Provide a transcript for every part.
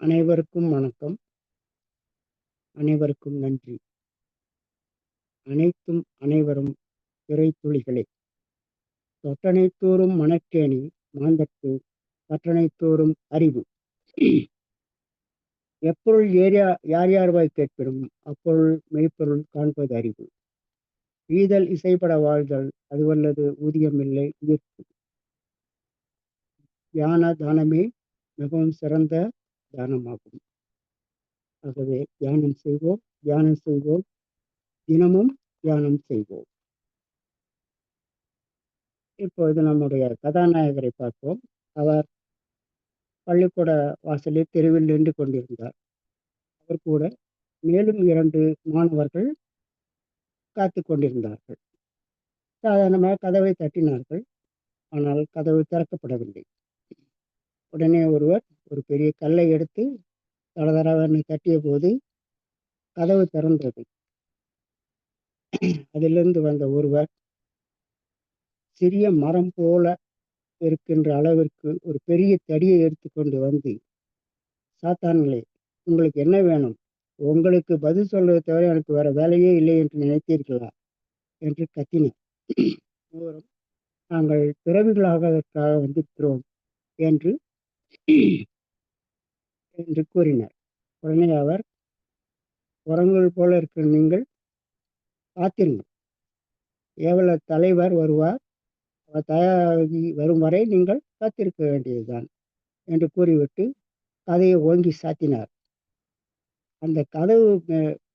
அனைவருக்கும் வணக்கம். அனைவருக்கும் நன்றி. அனைத்தும் அனைவரும் துளிகளே. தொட்டனைத்தோறும் மணக்கேணி மாந்தற்கு கற்றனைத்தோறும் அறிவு எப்பொருள் ஏரியா யார் யார்வாய் கேட்பிடும் அப்பொருள் மெய்ப்பொருள் காண்பது அறிவு. ஈதல் இசைப்பட வாழ்தல் அதுவல்லது ஊதியமில்லை உயிர்ப்பு தியான தானமே மிகவும் சிறந்த தியானமாகும். ஆகவே தியானம் செய்வோம் தியானம் செய்வோம். தினமும் தியானம் செய்வோம். இப்பொழுது நம்முடைய கதாநாயகரை பார்ப்போம். அவர் பள்ளிக்கூட வாசலில் தெருவில் நின்று கொண்டிருந்தார். அவர் கூட மேலும் இரண்டு மாணவர்கள் காத்து கொண்டிருந்தார்கள். சாதாரணமாக கதவை தட்டினார்கள். ஆனால் கதவு திறக்கப்படவில்லை. உடனே ஒருவர் ஒரு பெரிய கல்லை எடுத்து தடதடவென தட்டிய போது கதவு திறந்தது. அதிலிருந்து வந்த ஒருவர் சிறிய மரம் போல இருக்கின்ற அளவிற்கு ஒரு பெரிய தடியை எடுத்துக்கொண்டு வந்து சாத்தான்களே உங்களுக்கு என்ன வேணும்? உங்களுக்கு பதில் சொல்வதை தவிர எனக்கு வேற வேலையே இல்லை என்று நினைத்தீர்களா? என்று கத்தினார். நாங்கள் பிறவிகளாக வந்திருக்கிறோம் என்று என்று கூறினார். உடனே அவர் உரங்கள் போல இருக்கிற நீங்கள் காத்திருங்கள். ஏவல தலைவர் வருவார். அவர் தயாராகி வரும் வரை நீங்கள் காத்திருக்க வேண்டியதுதான் என்று கூறிவிட்டு கதையை ஓங்கி சாத்தினார். அந்த கதவு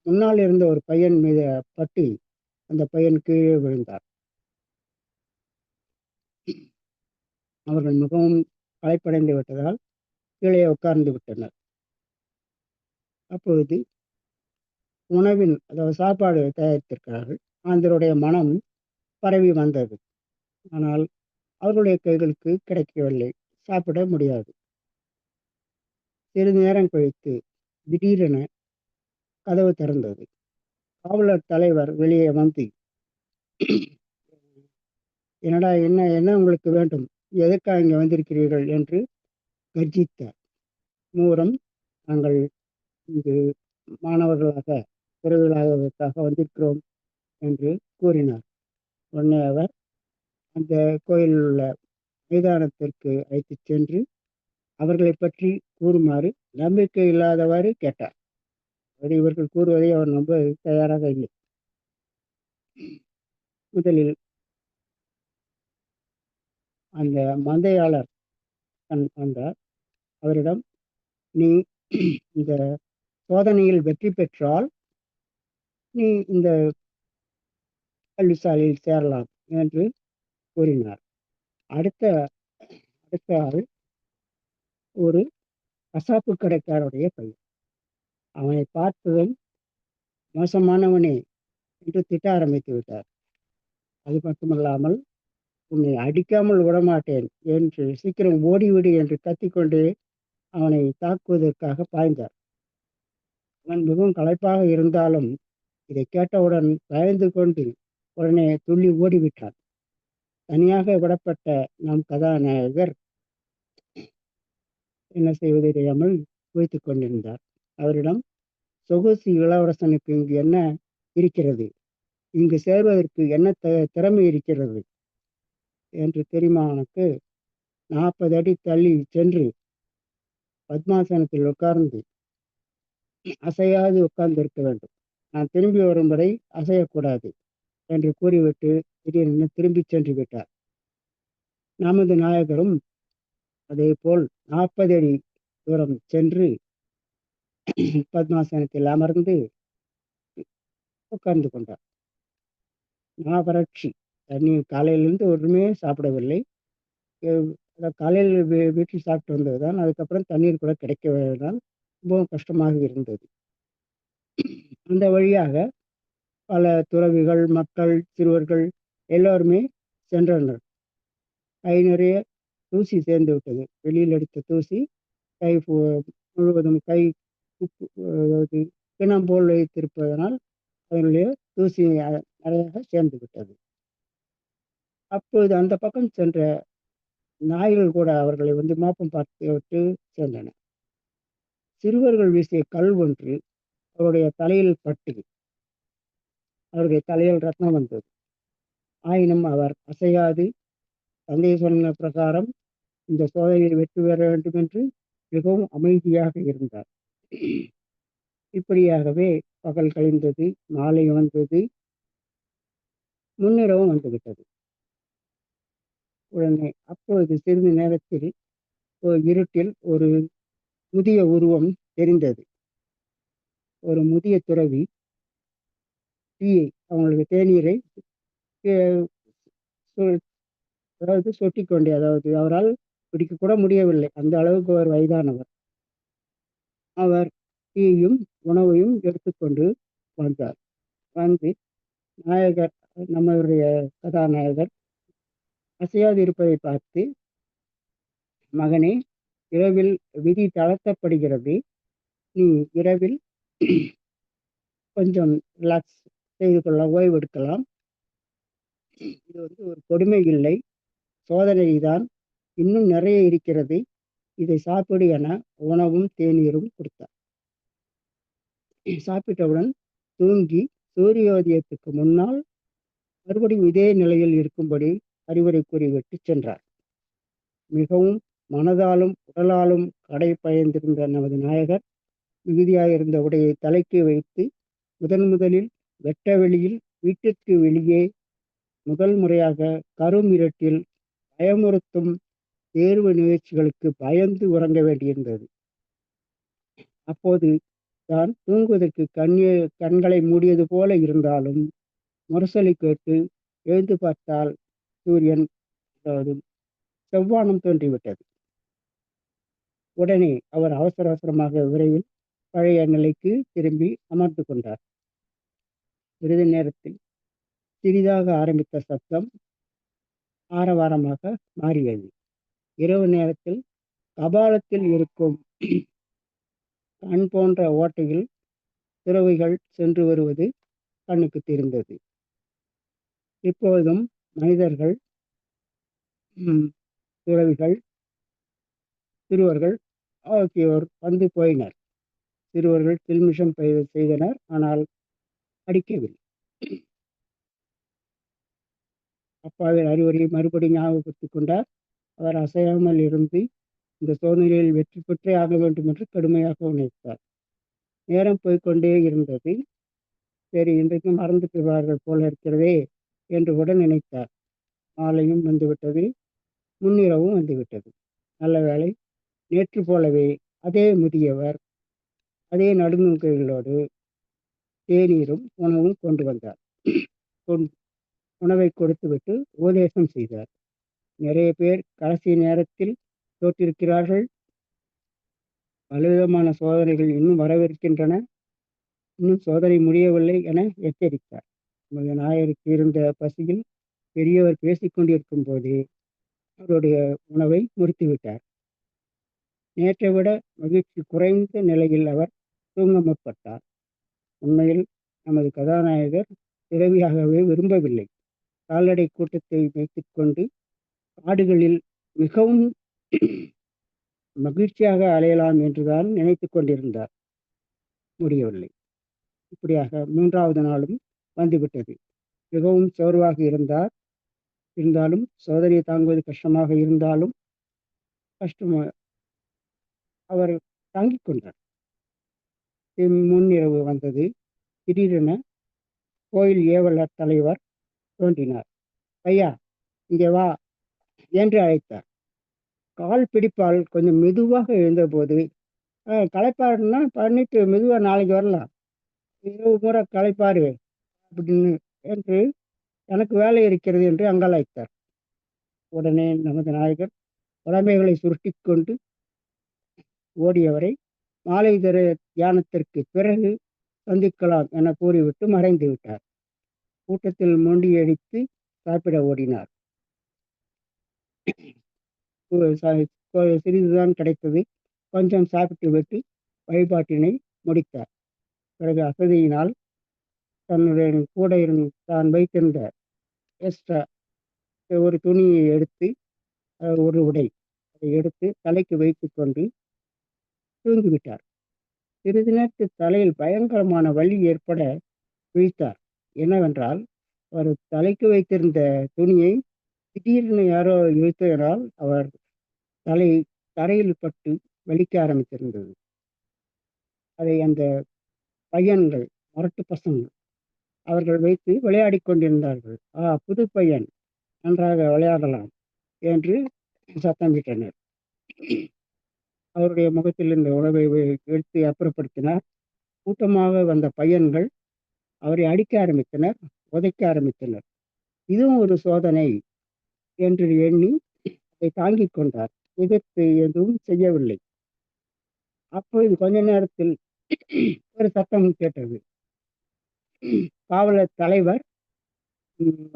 முன்னால் இருந்த ஒரு பையன் மீது பட்டு அந்த பையன் கீழே விழுந்தார். அவர்கள் மிகவும் களைப்படைந்து விட்டதால் கீழே உட்கார்ந்து விட்டனர். அப்பொழுது உணவின் அதாவது சாப்பாடு தயாரித்திருக்கிறார்கள். அதனுடைய மனம் பரவி வந்தது. ஆனால் அவர்களுடைய கைகளுக்கு கிடைக்கவில்லை. சாப்பிட முடியாது. சிறிது நேரம் கழித்து திடீரென கதவு திறந்தது. காவலர் தலைவர் வெளியே வந்து என்னடா என்ன என்ன உங்களுக்கு வேண்டும்? எதற்காக இங்கே வந்திருக்கிறீர்கள்? என்று கர்ஜித்தார் மூலம் நாங்கள் இங்கு மாணவர்களாக பிறவிகளாக வந்திருக்கிறோம் என்று கூறினார். உடனே அவர் அந்த கோயிலில் உள்ள மைதானத்திற்கு அழைத்து சென்று அவர்களை பற்றி கூறுமாறு நம்பிக்கை இல்லாதவாறு கேட்டார். அது இவர்கள் கூறுவதை அவர் நம்ப தயாராக இல்லை. முதலில் அந்த மந்தையாளர் வந்தார். அவரிடம் நீ இந்த சோதனையில் வெற்றி பெற்றால் நீ இந்த கல்விசாலையில் சேரலாம் என்று கூறினார். அடுத்த அடுத்த ஆள் ஒரு கசாப்பு கடைக்காரருடைய பையன். அவனை பார்த்ததும் மோசமானவனே என்று திட்ட ஆரம்பித்து விட்டார். அது மட்டுமல்லாமல் உன்னை அடிக்காமல் விடமாட்டேன் என்று சீக்கிரம் ஓடிவிடு என்று கத்திக்கொண்டே அவனை தாக்குவதற்காக பாய்ந்தார். அவன் மிகவும் களைப்பாக இருந்தாலும் இதை கேட்டவுடன் பயந்து கொண்டு உடனே துள்ளி ஓடிவிட்டான். தனியாக விடப்பட்ட நம் கதாநாயகர் என்ன செய்வது தெரியாமல் குவித்துக் கொண்டிருந்தார். அவரிடம் சொகுசு இளவரசனுக்கு இங்கு என்ன இருக்கிறது? இங்கு சேர்வதற்கு என்ன த திறமை இருக்கிறது? என்று தெரியுமா அவனுக்கு நாற்பது அடி தள்ளி சென்று பத்மாசனத்தில் உட்கார்ந்து அசையாது உட்கார்ந்து இருக்க வேண்டும். நான் திரும்பி வரும் வரை அசையக்கூடாது என்று கூறிவிட்டு திடீரென திரும்பி சென்று விட்டார். நமது நாயகரும் அதே போல் நாற்பது அடி தூரம் சென்று பத்மாசனத்தில் அமர்ந்து உட்கார்ந்து கொண்டார். நாவறட்சி தண்ணீர் காலையிலிருந்து ஒன்றுமே சாப்பிடவில்லை. காலையில் வீ வீட்டில் சாப்பிட்டு வந்தது தான் அதுக்கப்புறம் தண்ணீர் கூட கிடைக்கதான் ரொம்பவும் கஷ்டமாக இருந்தது. அந்த வழியாக பல துறவிகள் மக்கள் சிறுவர்கள் எல்லோருமே சென்றனர் கை நிறைய தூசி சேர்ந்து விட்டது. வெளியில் எடுத்த தூசி கை முழுவதும் கை உப்பு அதாவது போல் வைத்திருப்பதனால் அதனுடைய தூசி நிறையாக சேர்ந்து விட்டது. அப்போது அந்த பக்கம் சென்ற நாய்கள் கூட அவர்களை வந்து மோப்பம் பார்த்து விட்டு சேர்ந்தன சிறுவர்கள் வீசிய கல் ஒன்று அவருடைய தலையில் பட்டு அவருடைய தலையில் ரத்னம் வந்தது. ஆயினும் அவர் அசையாது. தந்தை சொன்ன பிரகாரம் இந்த சோதனையில் வெற்றி பெற வேண்டும் என்று மிகவும் அமைதியாக இருந்தார். இப்படியாகவே பகல் கழிந்தது மாலை வந்தது முன்னிரவும் வந்துவிட்டது. உடனே அப்பொழுது சிறிது நேரத்தில் ஒரு இருட்டில் ஒரு முதிய உருவம் தெரிந்தது. ஒரு முதிய துறவி டீயை அவங்களுக்கு தேநீரை அதாவது சொட்டி கொண்டே அதாவது அவரால் பிடிக்க கூட முடியவில்லை. அந்த அளவுக்கு அவர் வயதானவர். அவர் டீயும் உணவையும் எடுத்துக்கொண்டு வந்தார் வந்து நாயகர் நம்மளுடைய கதாநாயகர் அசையாது இருப்பதை பார்த்து மகனே இரவில் விதி தளர்த்தப்படுகிறது. நீ இரவில் கொஞ்சம் ரிலாக்ஸ் செய்து கொள்ள ஓய்வு எடுக்கலாம் இது வந்து ஒரு கொடுமை இல்லை. சோதனை தான் இன்னும் நிறைய இருக்கிறது. இதை சாப்பிடு என உணவும் தேநீரும் கொடுத்தார். சாப்பிட்டவுடன் தூங்கி சூரியோதயத்துக்கு முன்னால் மறுபடியும் இதே நிலையில் இருக்கும்படி அறிவுரை கூறிவிட்டு சென்றார். மிகவும் மனதாலும் உடலாலும் கடை பயந்திருந்த நமது நாயகர் மிகுதியாயிருந்த உடையை தலைக்கு வைத்து முதன் முதலில் வெட்ட வெளியில் வீட்டிற்கு வெளியே முதல் முறையாக கருமிரட்டில் பயமுறுத்தும் தேர்வு நிகழ்ச்சிகளுக்கு பயந்து உறங்க வேண்டியிருந்தது. அப்போது தான் தூங்குவதற்கு கண்ணே கண்களை மூடியது போல இருந்தாலும் முரசொலி கேட்டு எழுந்து பார்த்தால் சூரியன் அதாவது செவ்வானம் தோன்றிவிட்டது. உடனே அவர் அவசர அவசரமாக விரைவில் பழைய நிலைக்கு திரும்பி அமர்ந்து கொண்டார். சிறிது நேரத்தில் சிறிதாக ஆரம்பித்த சத்தம் ஆரவாரமாக மாறியது. இரவு நேரத்தில் கபாலத்தில் இருக்கும் கண் போன்ற ஓட்டையில் துறவிகள் சென்று வருவது கண்ணுக்கு தெரிந்தது. இப்போதும் மனிதர்கள் துறவிகள் சிறுவர்கள் ஆகியோர் வந்து போயினர். சிறுவர்கள் தில்மிஷம் பெய்த- செய்தனர் ஆனால் அடிக்கவில்லை. அப்பாவின் அறிவுரையை மறுபடியும் ஞாபகப்படுத்திக் கொண்டார். அவர் அசையாமல் இருந்து இந்த சோதனையில் வெற்றி பெற்றே ஆக வேண்டும் என்று கடுமையாக உணர்த்தார் நேரம் போய்கொண்டே இருந்தது. சரி இன்றைக்கு மறந்து போவார்கள் போல இருக்கிறதே. என்று கூட நினைத்தார். மாலையும் வந்துவிட்டது முன்னிரவும் வந்துவிட்டது. நல்ல வேளை நேற்று போலவே அதே முதியவர் அதே நடுங்கும் தேநீரும் உணவும் கொண்டு வந்தார். உணவை கொடுத்துவிட்டு உபதேசம் செய்தார். நிறைய பேர் கடைசி நேரத்தில் தோற்றிருக்கிறார்கள். பலவிதமான சோதனைகள் இன்னும் வரவிருக்கின்றன. இன்னும் சோதனை முடியவில்லை என எச்சரித்தார். நமது நாயருக்கு இருந்த பசியில் பெரியவர் பேசிக்கொண்டிருக்கும் போதே அவருடைய உணவை முடித்துவிட்டார். நேற்றை விட மகிழ்ச்சி குறைந்த நிலையில் அவர் தூங்க முற்பட்டார் உண்மையில் நமது கதாநாயகர் பிறவியாகவே விரும்பவில்லை. கால்நடை கூட்டத்தை வைத்துக்கொண்டு காடுகளில் மிகவும் மகிழ்ச்சியாக அலையலாம் என்றுதான் நினைத்துக் கொண்டிருந்தார் முடியவில்லை. இப்படியாக மூன்றாவது நாளும் வந்துவிட்டது. மிகவும் சோர்வாக இருந்தார். இருந்தாலும் சோதனையை தாங்குவது கஷ்டமாக இருந்தாலும் கஷ்டமா அவர் தாங்கிக் கொண்டார். முன்னிரவு வந்தது. திடீரென கோயில் ஏவலர் தலைவர் தோன்றினார். ஐயா இங்கே வா என்று அழைத்தார். கால் பிடிப்பால் கொஞ்சம் மெதுவாக எழுந்தபோது களைப்பாருன்னா பண்ணிட்டு மெதுவாக நாளைக்கு வரலாம். இரவு முறை களைப்பாரு. அப்படின்னு என்று எனக்கு வேலை இருக்கிறது என்று அங்கலாய்த்தார். உடனே நமது நாயகர் உடமைகளை சுருட்டி கொண்டு ஓடியவரை மாலை தர தியானத்திற்கு பிறகு சந்திக்கலாம் என கூறிவிட்டு மறைந்து விட்டார். கூட்டத்தில் மொண்டியடித்து சாப்பிட ஓடினார். சிறிதுதான் கிடைத்தது. கொஞ்சம் சாப்பிட்டு விட்டு வழிபாட்டினை முடித்தார். பிறகு அசதியினால் தன்னுடைய கூட இருந்து தான் வைத்திருந்த எக்ஸ்ட்ரா ஒரு துணியை எடுத்து ஒரு உடை அதை எடுத்து தலைக்கு வைத்துக்கொண்டு தூங்கிவிட்டார். சிறிது நேரத்தில் தலையில் பயங்கரமான வலி ஏற்பட விழித்தார். என்னவென்றால் அவர் தலைக்கு வைத்திருந்த துணியை திடீரென யாரோ இழுத்ததனால் அவர் தலை தரையில் பட்டு வலிக்க ஆரம்பித்திருந்தது. அதை அந்த பையன்கள் முரட்டு பசங்கள் அவர்கள் வைத்து விளையாடி கொண்டிருந்தார்கள். ஆ புது பையன். நன்றாக விளையாடலாம் என்று சத்தமிட்டனர் அவருடைய முகத்தில் இருந்த உணவை எடுத்து அப்புறப்படுத்தினார். கூட்டமாக வந்த பையன்கள் அவரை அடிக்க ஆரம்பித்தனர் உதைக்க ஆரம்பித்தனர். இதுவும் ஒரு சோதனை என்று எண்ணி அதை தாங்கிக் கொண்டார். எதிர்த்து எதுவும் செய்யவில்லை. அப்பொழுது கொஞ்ச நேரத்தில் ஒரு சத்தம் கேட்டது. காவலர் தலைவர்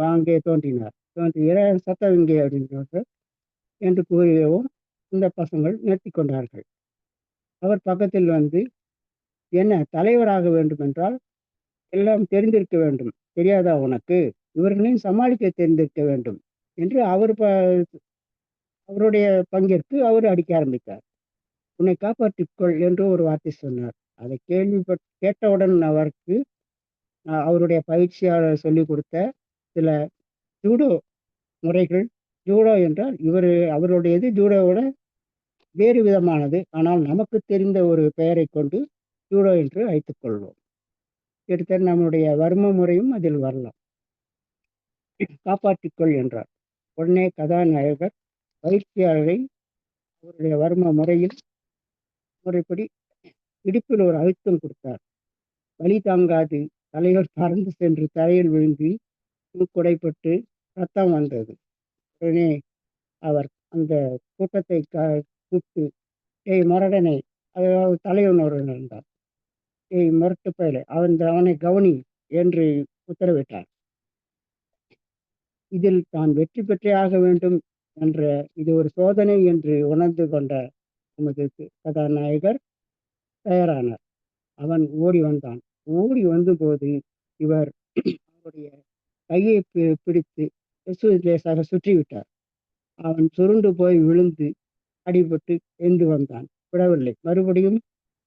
அங்கே தோன்றினார். தோன்றிய சத்தம் இங்கே அப்படின்னு என்று கூறியவும் இந்த பசங்கள் நிறுத்தி கொண்டார்கள். அவர் பக்கத்தில் வந்து என்ன தலைவராக வேண்டும் என்றால் எல்லாம் தெரிந்திருக்க வேண்டும். தெரியாதா உனக்கு? இவர்களையும் சமாளிக்க தெரிந்திருக்க வேண்டும். என்று அவர் ப அவருடைய பங்கிற்கு அவர் அடிக்க ஆரம்பித்தார். உன்னை காப்பாற்றிக்கொள் என்று ஒரு வார்த்தை சொன்னார். அதை கேள்விப்பட் கேட்டவுடன் அவருக்கு அவருடைய பயிற்சியாளர் சொல்லிக் கொடுத்த சில ஜூடோ முறைகள். ஜூடோ என்றால் இவர் அவருடையது ஜூடோவோட வேறு விதமானது. ஆனால் நமக்கு தெரிந்த ஒரு பெயரை கொண்டு ஜூடோ என்று வைத்துக்கொள்வோம் எடுத்த நம்முடைய வர்ம முறையும் அதில் வரலாம். காப்பாற்றிக்கொள் என்றார். உடனே கதாநாயகர் பயிற்சியாளரை அவருடைய வர்ம முறையில் முறைப்படி இடுப்பில் ஒரு அழுத்தம் கொடுத்தார். வழி தாங்காது தலைவர் பறந்து சென்று தரையில் விழுந்து குடைப்பட்டு ரத்தம் வந்தது. உடனே அவர் அந்த கூட்டத்தை க கூப்பிட்டு ஏய் மரடனை அதாவது தலைவனுடன் இருந்தார். ஏய் முரட்டு பயலை அவன் அவனை கவனி என்று உத்தரவிட்டார். இதில் தான் வெற்றி பெற்றே ஆக வேண்டும் என்ற இது ஒரு சோதனை என்று உணர்ந்து கொண்ட நமது கதாநாயகர் தயாரானார். அவன் ஓடி வந்தான். ஓடி வந்தபோது இவர் அவருடைய கையை பிடித்து லேசாக சுற்றிவிட்டார். அவன் சுருண்டு போய் விழுந்து அடிபட்டு எழுந்து வந்தான். விடவில்லை. மறுபடியும்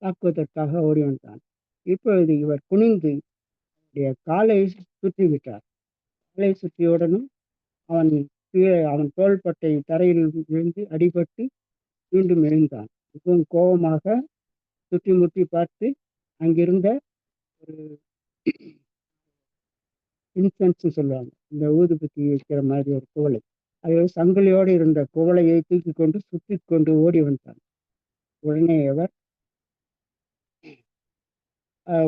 தாக்குவதற்காக ஓடி வந்தான். இப்பொழுது இவர் குனிந்து அவருடைய காலை சுற்றிவிட்டார். காலை சுற்றியுடனும் அவன் கீழே அவன் தோள்பட்டை தரையில் விழுந்து அடிபட்டு மீண்டும் எழுந்தான். மிகவும் கோபமாக சுற்றி முற்றி பார்த்து அங்கிருந்த ஒரு இன்சென்ஸ் சொல்லுவாங்க. இந்த ஊதுபத்தி வைக்கிற மாதிரி ஒரு குவளை அது சங்கிலியோடு இருந்த குவளையை தூக்கி கொண்டு சுற்றி கொண்டு ஓடி வந்தாங்க உடனே அவர்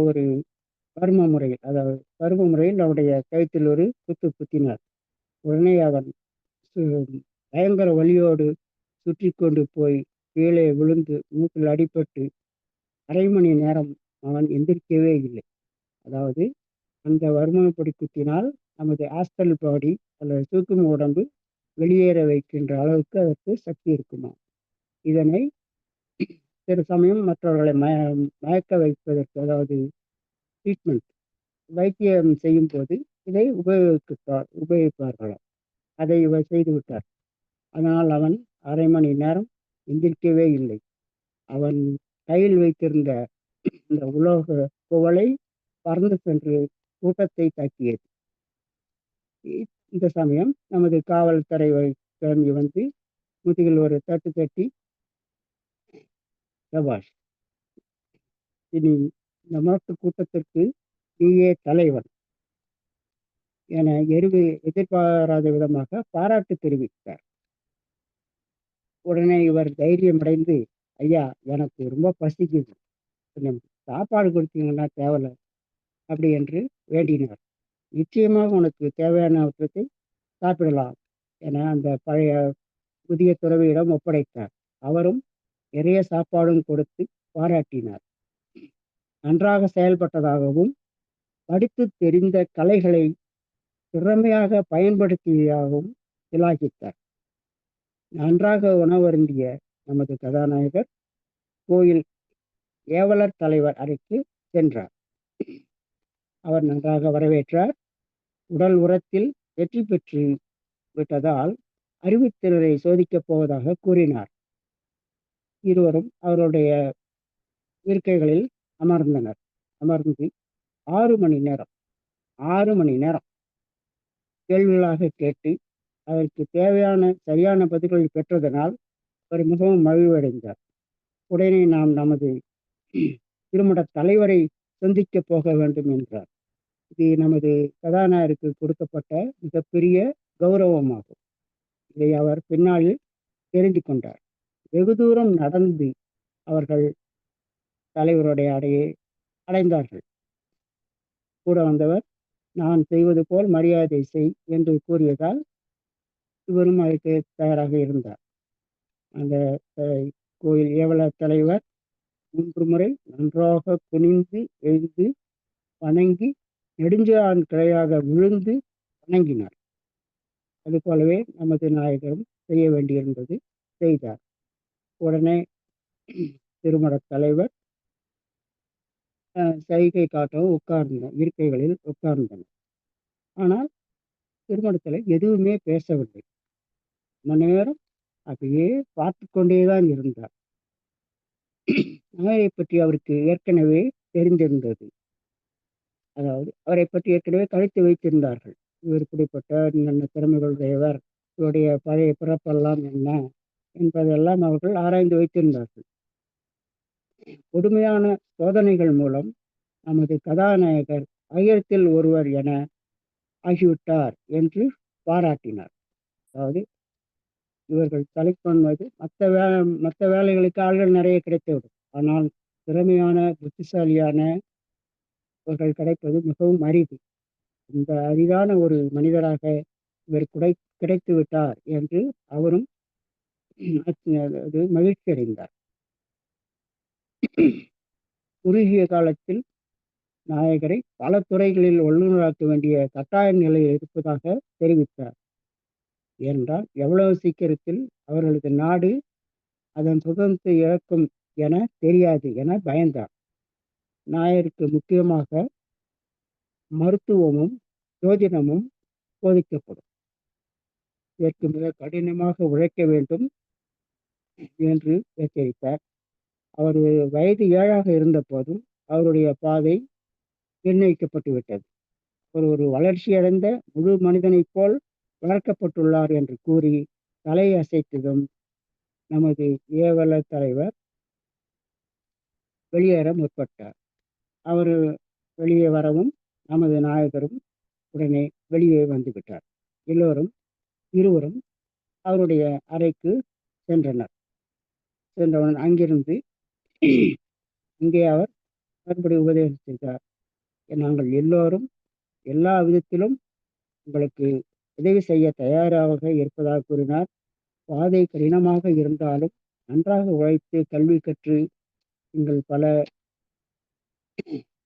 ஒரு பரும முறையில் அதாவது பரும முறையில் அவருடைய கழுத்தில் ஒரு குத்து குத்தினார். உடனே அவன் பயங்கர வழியோடு சுற்றி கொண்டு போய் கீழே விழுந்து மூக்கில் அடிபட்டு அரை மணி நேரம் அவன் எந்திரிக்கவே இல்லை. அதாவது அந்த வருமானப்படி குத்தினால் நமது ஆஸ்டல் பாடி அல்லது தூக்கும் உடம்பு வெளியேற வைக்கின்ற அளவுக்கு அதற்கு சக்தி இருக்குமா இதனை சில சமயம் மற்றவர்களை மய மயக்க வைப்பதற்கு அதாவது ட்ரீட்மெண்ட் வைத்தியம் செய்யும் போது இதை உபயோகித்தார் உபயோகிப்பார்களாம். அதை இவர் செய்துவிட்டார் அதனால் அவன் அரை மணி நேரம் எந்திரிக்கவே இல்லை. அவன் கையில் வைத்திருந்த இந்த உலோக குவளை பறந்து சென்று கூட்டத்தை தாக்கியது. இந்த சமயம் நமது காவல்துறை கிளம்பி வந்து முதுகில் ஒரு தட்டு தட்டி சபாஷ் இனி இந்த மாட்டு கூட்டத்திற்கு நீயே தலைவன் என எருவு எதிர்பாராத விதமாக பாராட்டு தெரிவித்தார். உடனே இவர் தைரியமடைந்து ஐயா எனக்கு ரொம்ப பசிக்குது. கொஞ்சம் சாப்பாடு கொடுத்தீங்கன்னா தேவையில்ல அப்படி என்று வேண்டினார். நிச்சயமாக உனக்கு தேவையானவற்றை சாப்பிடலாம் என அந்த பழைய புதிய துறவியிடம் ஒப்படைத்தார். அவரும் நிறைய சாப்பாடும் கொடுத்து பாராட்டினார். நன்றாக செயல்பட்டதாகவும் படித்து தெரிந்த கலைகளை திறமையாக பயன்படுத்தியதாகவும் விலாகித்தார் நன்றாக உணவருந்திய நமது கதாநாயகர் கோயில் ஏவலர் தலைவர் அறைக்கு சென்றார். அவர் நன்றாக வரவேற்றார். உடல் உரத்தில் வெற்றி பெற்று விட்டதால் அறிவுத்திறரை சோதிக்கப் போவதாக கூறினார். இருவரும் அவருடைய இருக்கைகளில் அமர்ந்தனர். அமர்ந்து ஆறு மணி நேரம் ஆறு மணி நேரம் கேள்விகளாக கேட்டு அதற்கு தேவையான சரியான பதில்கள் பெற்றதனால் அவர் மிகவும் மகிழ்வடைந்தார். உடனே நாம் நமது திருமண தலைவரை சந்திக்க போக வேண்டும் என்றார். இது நமது கதாநாயகருக்கு கொடுக்கப்பட்ட மிகப்பெரிய கௌரவமாகும். இதை அவர் பின்னாளில் தெரிந்து கொண்டார். வெகு தூரம் நடந்து அவர்கள் தலைவருடைய அடையை அடைந்தார்கள். கூட வந்தவர் நான் செய்வது போல் மரியாதை செய் என்று கூறியதால் இவரும் அதற்கு தயாராக இருந்தார். அந்த கோயில் ஏவல தலைவர் மூன்று முறை நன்றாக குனிந்து எழுந்து வணங்கி நெடுஞ்சான் கிளையாக விழுந்து வணங்கினார். அதுபோலவே நமது நாயகரும் செய்ய வேண்டியிருந்தது செய்தார். உடனே திருமண தலைவர் சைகை காட்டவும் உட்கார்ந்தனர் இருக்கைகளில் உட்கார்ந்தனர். ஆனால் திருமணத்தில் எதுவுமே பேசவில்லை. மணி நேரம் அப்படியே பார்த்து கொண்டே தான் இருந்தார். நாயை பற்றி அவருக்கு ஏற்கனவே தெரிந்திருந்தது. அதாவது அவரை பற்றி ஏற்கனவே கழித்து வைத்திருந்தார்கள். இவர் இப்படிப்பட்ட நல்ல திறமைகளுடையவர் இவருடைய பழைய பிறப்பெல்லாம் என்ன என்பதெல்லாம் அவர்கள் ஆராய்ந்து வைத்திருந்தார்கள். கொடுமையான சோதனைகள் மூலம் நமது கதாநாயகர் ஆயிரத்தில் ஒருவர் என ஆகிவிட்டார் என்று பாராட்டினார். அதாவது இவர்கள் தலை பண்ணுவது மற்ற வே மற்ற வேலைகளுக்கு ஆள்கள் நிறைய கிடைத்துவிடும். ஆனால் திறமையான புத்திசாலியான இவர்கள் கிடைப்பது மிகவும் அரிது. இந்த அரிதான ஒரு மனிதராக இவர் குடை கிடைத்து விட்டார் என்று அவரும் அது மகிழ்ச்சி அடைந்தார். குறுகிய காலத்தில் நாயகரை பல துறைகளில் வல்லுநராக்க வேண்டிய கட்டாய நிலையில் இருப்பதாக தெரிவித்தார். ஏனென்றால் எவ்வளவு சீக்கிரத்தில் அவர்களது நாடு அதன் சுதந்திரத்தை இழக்கும் என தெரியாது என பயந்தார். நாயருக்கு முக்கியமாக மருத்துவமும் ஜோதிடமும் போதிக்கப்படும். இதற்கு மிக கடினமாக உழைக்க வேண்டும் என்று எச்சரித்தார். அவர் வயது ஏழாக இருந்த போதும் அவருடைய பாதை நிர்ணயிக்கப்பட்டு விட்டது அவர் ஒரு வளர்ச்சியடைந்த முழு மனிதனைப் போல் வளர்க்கப்பட்டுள்ளார் என்று கூறி தலையை அசைத்ததும் நமது ஏவல தலைவர் வெளியேற முற்பட்டார். அவர் வெளியே வரவும் நமது நாயகரும் உடனே வெளியே வந்துவிட்டார் எல்லோரும் இருவரும் அவருடைய அறைக்கு சென்றனர். சென்றவுடன் அங்கிருந்து இங்கே அவர் மறுபடி உபதேசித்தார் நாங்கள் எல்லோரும் எல்லா விதத்திலும் உங்களுக்கு உதவி செய்ய தயாராக இருப்பதாக கூறினார். பாதை கடினமாக இருந்தாலும் நன்றாக உழைத்து கல்வி கற்று நீங்கள் பல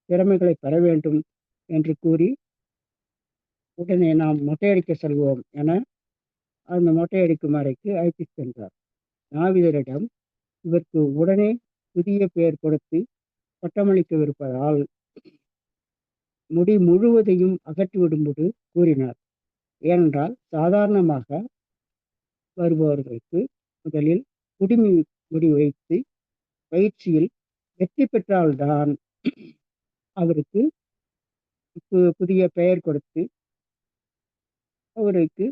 திறமைகளை பெற வேண்டும் என்று கூறி உடனே நாம் மொட்டையடிக்க செல்வோம் என அந்த மொட்டையடிக்கும் அறைக்கு அழைத்து சென்றார். நாவிதரிடம் இவருக்கு உடனே புதிய பெயர் கொடுத்து பட்டமளிக்கவிருப்பதால் முடி முழுவதையும் அகற்றிவிடும்போது கூறினார். ஏனென்றால் சாதாரணமாக வருபவர்களுக்கு முதலில் குடிமி முடி வைத்து பயிற்சியில் வெற்றி பெற்றால்தான் அவருக்கு புதிய பெயர் கொடுத்து அவருக்கு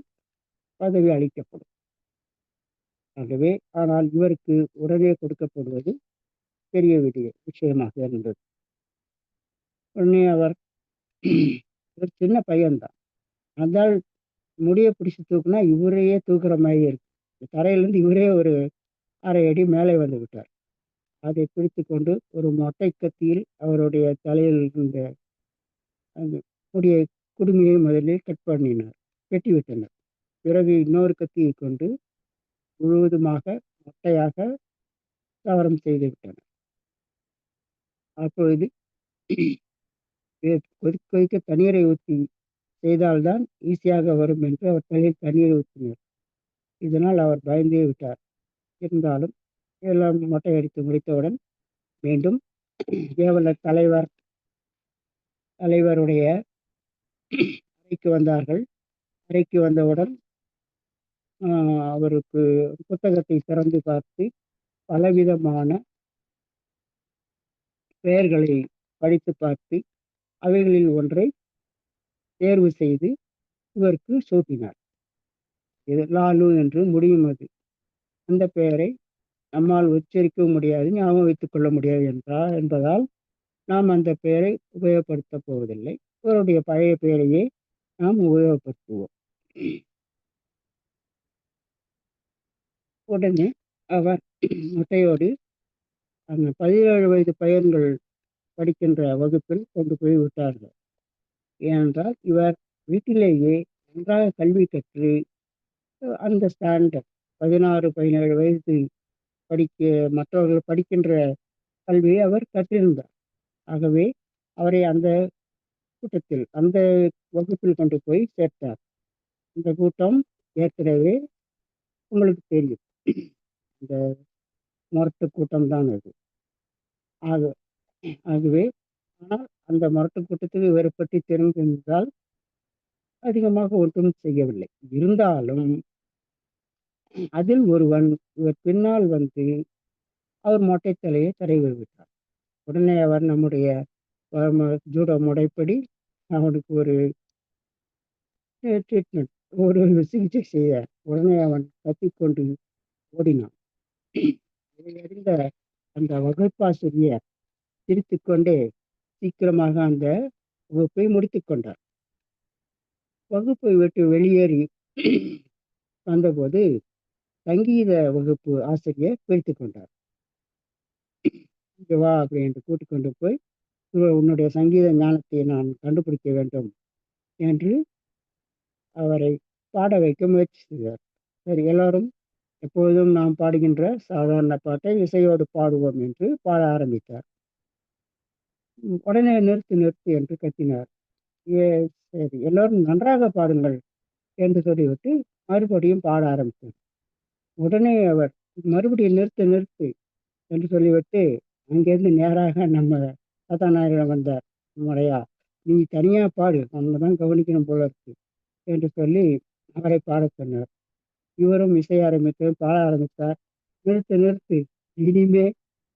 பதவி அளிக்கப்படும். ஆகவே ஆனால் இவருக்கு உடனே கொடுக்கப்படுவது பெரிய விடிய விஷயமாக இருந்தது. உடனே அவர் ஒரு சின்ன பையன்தான். அதால் முடியை பிடிச்சி தூக்குனா இவரையே தூக்குற மாதிரி இருக்கு. தரையிலேருந்து இவரே ஒரு அரை அடி மேலே வந்து விட்டார். அதை பிடித்து கொண்டு ஒரு மொட்டை கத்தியில் அவருடைய தலையில் இருந்த அந்த முடியை குடுமையை முதலில் கட் பண்ணினார். வெட்டி விட்டனர். பிறகு இன்னொரு கத்தியை கொண்டு முழுவதுமாக மொட்டையாக சவரம் செய்து விட்டனர். அப்பொழுது கொதிக்க கொதிக்க தண்ணீரை ஊற்றி செய்தால்தான் ஈஸியாக வரும் என்று அவர் தலையில் தண்ணீர் ஊற்றினார். இதனால் அவர் பயந்தே விட்டார். இருந்தாலும் எல்லாம் மொட்டை அடித்து முடித்தவுடன் மீண்டும் கேவல தலைவர் தலைவருடைய அறைக்கு வந்தார்கள். அறைக்கு வந்தவுடன் அவருக்கு புத்தகத்தை திறந்து பார்த்து பலவிதமான பெயர்களை படித்து பார்த்து அவைகளில் ஒன்றை தேர்வு செய்து இவருக்கு சூட்டினார் இது லாலு என்று முடியும் அது. அந்த பெயரை நம்மால் உச்சரிக்க முடியாது ஞாபகம் வைத்துக் கொள்ள முடியாது என்றால் என்பதால் நாம் அந்த பெயரை உபயோகப்படுத்தப் போவதில்லை. இவருடைய பழைய பெயரையே நாம் உபயோகப்படுத்துவோம். உடனே அவர் முட்டையோடு அந்த பதினேழு வயது பையன்கள் படிக்கின்ற வகுப்பில் கொண்டு போய் விட்டார்கள். ஏனென்றால் இவர் வீட்டிலேயே நன்றாக கல்வி கற்று அந்த ஸ்டாண்டர்ட் பதினாறு பதினேழு வயது படிக்க மற்றவர்கள் படிக்கின்ற கல்வியை அவர் கற்றிருந்தார். ஆகவே அவரை அந்த கூட்டத்தில் அந்த வகுப்பில் கொண்டு போய் சேர்த்தார். இந்த கூட்டம் ஏற்கனவே உங்களுக்கு தெரியும். இந்த முரட்டு கூட்டம் தான் அது. ஆக ஆகவே ஆனால் அந்த முரட்டு இவரை பற்றி தெரிந்திருந்தால் அதிகமாக ஒன்றும் செய்யவில்லை. இருந்தாலும் அதில் ஒருவன் இவர் பின்னால் வந்து அவர் மொட்டை தலையை தடவி விட்டார். உடனே அவர் நம்முடைய ஜூடோ முறைப்படி அவனுக்கு ஒரு ட்ரீட்மெண்ட் ஒரு சிகிச்சை செய்தார் உடனே அவன் கத்திக்கொண்டு ஓடினான். இதை அறிந்த அந்த வகுப்பாசிரியர் சிரித்துக்கொண்டே சீக்கிரமாக அந்த வகுப்பை முடித்து கொண்டார். வகுப்பை விட்டு வெளியேறி வந்தபோது சங்கீத வகுப்பு ஆசிரியர் பிரித்து கொண்டார். இங்கே வா அப்படி என்று கூட்டிக்கொண்டு போய் உன்னுடைய சங்கீத ஞானத்தை நான் கண்டுபிடிக்க வேண்டும் என்று அவரை பாட வைக்க முயற்சி செய்தார். சரி எல்லாரும் எப்பொழுதும் நாம் பாடுகின்ற சாதாரண பாட்டை இசையோடு பாடுவோம் என்று பாட ஆரம்பித்தார். உடனே நிறுத்து நிறுத்து என்று கத்தினார். ஏ சரி எல்லோரும் நன்றாக பாடுங்கள் என்று சொல்லிவிட்டு மறுபடியும் பாட ஆரம்பித்தார். உடனே அவர் மறுபடியும் நிறுத்து நிறுத்து என்று சொல்லிவிட்டு அங்கேருந்து நேராக நம்ம கதாநாயகன் வந்தார். முறையா நீ தனியாக பாடு நம்ம தான் கவனிக்கணும் போல இருக்கு என்று சொல்லி அவரை பாட சொன்னார். இவரும் இசை ஆரம்பித்து பாட ஆரம்பித்தார். நிறுத்து நிறுத்து இனிமே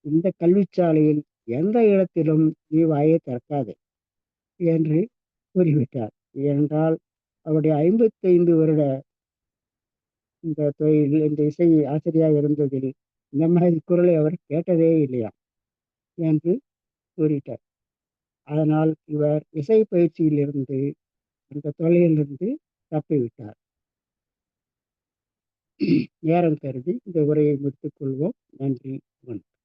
இந்த கல்விச்சாலையில் எந்த இடத்திலும் நீ வாயை திறக்காதே என்று கூறிவிட்டார். ஏனென்றால் அவருடைய ஐம்பத்தைந்து வருட இந்த தொழில் இந்த இசை ஆசிரியாக இருந்ததில் இந்த மாதிரி குரலை அவர் கேட்டதே இல்லையா என்று கூறிட்டார். அதனால் இவர் இசை பயிற்சியிலிருந்து அந்த தொழிலிருந்து தப்பிவிட்டார். நேரம் கருதி இந்த உரையை முடித்துக் கொள்வோம். நன்றி வணக்கம்.